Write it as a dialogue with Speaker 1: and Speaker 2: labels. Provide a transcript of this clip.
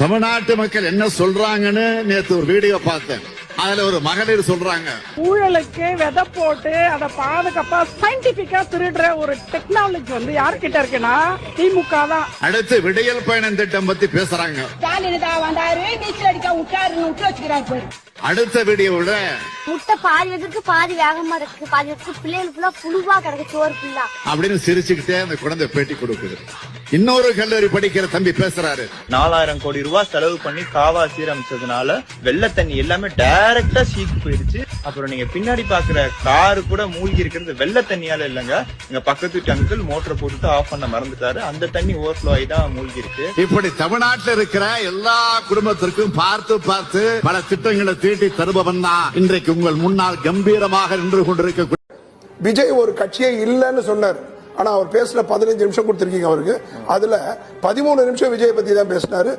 Speaker 1: தமிழ்நாட்டு மக்கள் என்ன சொல்றாங்கன்னு நேத்து ஒரு வீடியோ பார்த்தேன். அதுல ஒரு மகளிர் சொல்றாங்க.
Speaker 2: ஊழலுக்கு விதை போட்டு அதை பாதுகாப்பா சயின்டிபிக்கா திருடுற ஒரு டெக்னாலஜி வந்து யார்கிட்ட இருக்குன்னா திமுக தான்.
Speaker 1: அடுத்து விடியல் பயணம் திட்டம் பத்தி பேசுறாங்க.
Speaker 3: ஸ்டாலின் தான் வந்தாரு நீச்சல் அடிக்க விட்டாருன்னு விட்டு வச்சுக்கிறாரு
Speaker 1: அடுத்த வீடியோவில்
Speaker 4: முட்டை பாதி வெதுக்கு பாதி வேகமா இருக்கு. பாதி வெதுக்கு பிள்ளைகள் ஃபுல்லா புழுவா கிடக்கு சோறு ஃபுல்லா
Speaker 1: அப்படின்னு சிரிச்சுக்கிட்டே அந்த குழந்தை பேட்டி கொடுக்குது. இன்னொரு கல்லூரி படிக்கிற தம்பி பேசுறாரு.
Speaker 5: நாலாயிரம் கோடி ரூபாய் செலவு பண்ணி காவா சீரமைச்சதுனால வெள்ள தண்ணி எல்லாமே டைரக்டா சீக்கு போயிருச்சு அப்புறம் நீங்க பின்னாடி பாக்குற காரு கூட மூழ்கி இருக்கிறது வெள்ள தண்ணியால இல்லங்க. எங்க பக்கத்து வீட்டு அங்கிள் மோட்டரை போட்டுட்டு ஆஃப் பண்ண மறந்துட்டாரு. அந்த தண்ணி ஓவர்ஃப்ளோ ஆகி தான் மூழ்கி இருக்கு
Speaker 1: இப்படி தமிழ்நாட்டில் இருக்கிற எல்லா குடும்பத்திற்கும் பார்த்து பார்த்து பல திட்டங்களை தீட்டி தருபவன் தான் இன்றைக்கு உங்கள் முன்னால் கம்பீரமாக நின்று கொண்டிருக்க
Speaker 6: விஜய் ஒரு கட்சியே இல்லைன்னு சொன்னார். ஆனா அவர் பேசுன பதினஞ்சு நிமிஷம் கொடுத்திருக்கீங்க அவருக்கு. அதுல பதிமூணு நிமிஷம் விஜய் பத்தி தான் பேசினாரு.